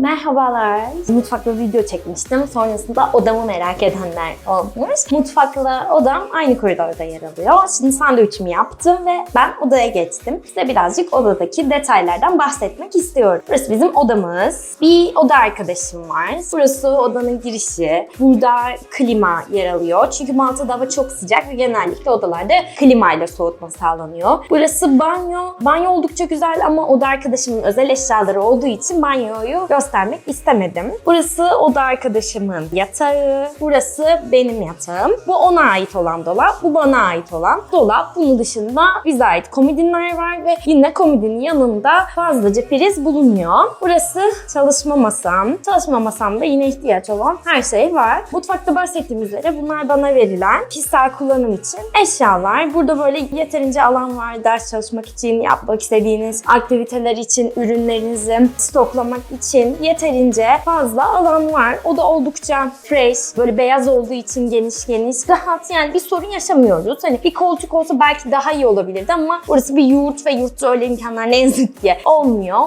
Merhabalar. Mutfakta video çekmiştim. Sonrasında odamı merak edenler olmuş. Mutfakla odam aynı koridorda yer alıyor. Şimdi sandviçimi yaptım ve ben odaya geçtim. Size birazcık odadaki detaylardan bahsetmek istiyorum. Burası bizim odamız. Bir oda arkadaşım var. Burası odanın girişi. Burada klima yer alıyor. Çünkü Malta'da hava çok sıcak ve genellikle odalarda klimayla soğutma sağlanıyor. Burası banyo. Banyo oldukça güzel ama oda arkadaşımın özel eşyaları olduğu için banyoyu göstermek istemedim. Burası oda arkadaşımın yatağı. Burası benim yatağım. Bu ona ait olan dolap. Bu bana ait olan dolap. Bunun dışında bize ait komodinler var ve yine komodinin yanında fazlaca priz bulunuyor. Burası çalışma masam. Çalışma masamda yine ihtiyaç olan her şey var. Mutfakta bahsettiğim üzere bunlar bana verilen kişisel kullanım için eşyalar. Burada böyle yeterince alan var ders çalışmak için, yapmak istediğiniz aktiviteler için, ürünlerinizi stoklamak için yeterince fazla alan var. O da oldukça fresh, böyle beyaz olduğu için geniş geniş, rahat yani bir sorun yaşamıyoruz. Hani bir koltuk olsa belki daha iyi olabilirdi ama burası bir yurt ve yurtta öyle imkanlar ne yazık ki olmuyor.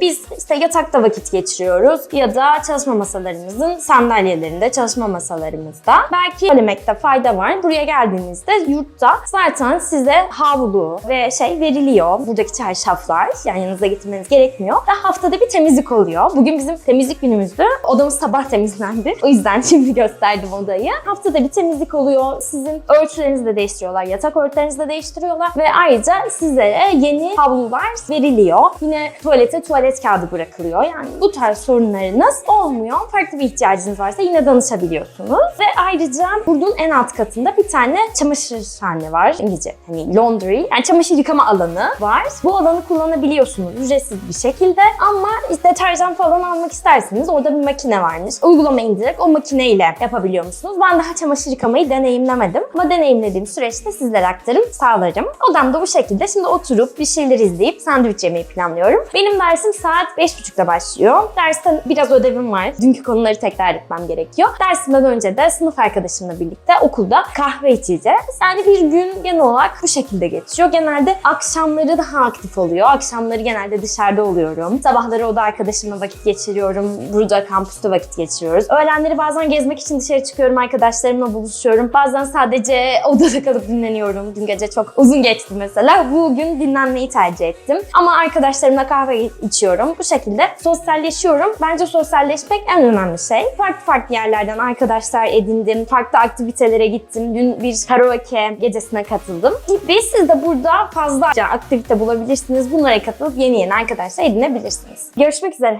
Biz işte yatakta vakit geçiriyoruz ya da çalışma masalarımızın sandalyelerinde, çalışma masalarımızda. Belki söylemekte fayda var. Buraya geldiğinizde yurtta zaten size havlu ve şey veriliyor. Buradaki çarşaflar yani yanınıza getirmeniz gerekmiyor. Ve haftada bir temizlik oluyor. Bugün bizim temizlik günümüzdü. Odamız sabah temizlendi. O yüzden şimdi gösterdim odayı. Haftada bir temizlik oluyor. Sizin örtülerinizi de değiştiriyorlar. Yatak örtülerinizi de değiştiriyorlar. Ve ayrıca sizlere yeni havlular veriliyor. Yine tuvalete tuvalet kağıdı bırakılıyor. Yani bu tarz sorunlarınız olmuyor. Farklı bir ihtiyacınız varsa yine danışabiliyorsunuz. Ve ayrıca bunun en alt katında bir tane çamaşırhane var. İngilizce hani laundry. Yani çamaşır yıkama alanı var. Bu alanı kullanabiliyorsunuz ücretsiz bir şekilde. Ama işte deterjan falan almak isterseniz orada bir makine varmış. Uygulamayı indirerek o makineyle yapabiliyor musunuz? Ben daha çamaşır yıkamayı deneyimlemedim. Ama deneyimlediğim süreçte sizlere aktarım sağlarım. Odamda bu şekilde. Şimdi oturup bir şeyler izleyip sandviç yemeyi planlıyorum. Benim dersim saat 5.30'da başlıyor. Dersten biraz ödevim var. Dünkü konuları tekrar etmem gerekiyor. Dersimden önce de sınıf arkadaşımla birlikte okulda kahve içeceğiz. Yani bir gün genel olarak bu şekilde geçiyor. Genelde akşamları daha aktif oluyor. Akşamları genelde dışarıda oluyorum. Sabahları oda arkadaşımla vakit geçiriyorum. Burada kampüste vakit geçiriyoruz. Öğlenleri bazen gezmek için dışarı çıkıyorum. Arkadaşlarımla buluşuyorum. Bazen sadece odada kalıp dinleniyorum. Dün gece çok uzun geçti mesela. Bugün dinlenmeyi tercih ettim. Ama arkadaşlarımla kahve içiyorum. Bu şekilde sosyalleşiyorum. Bence sosyalleşmek en önemli şey. Farklı farklı yerlerden arkadaşlar edindim. Farklı aktivitelere gittim. Dün bir karaoke gecesine katıldım. Gibi siz de burada fazlaca aktivite bulabilirsiniz. Bunlara katılıp yeni yeni arkadaşlar edinebilirsiniz. Görüşmek üzere.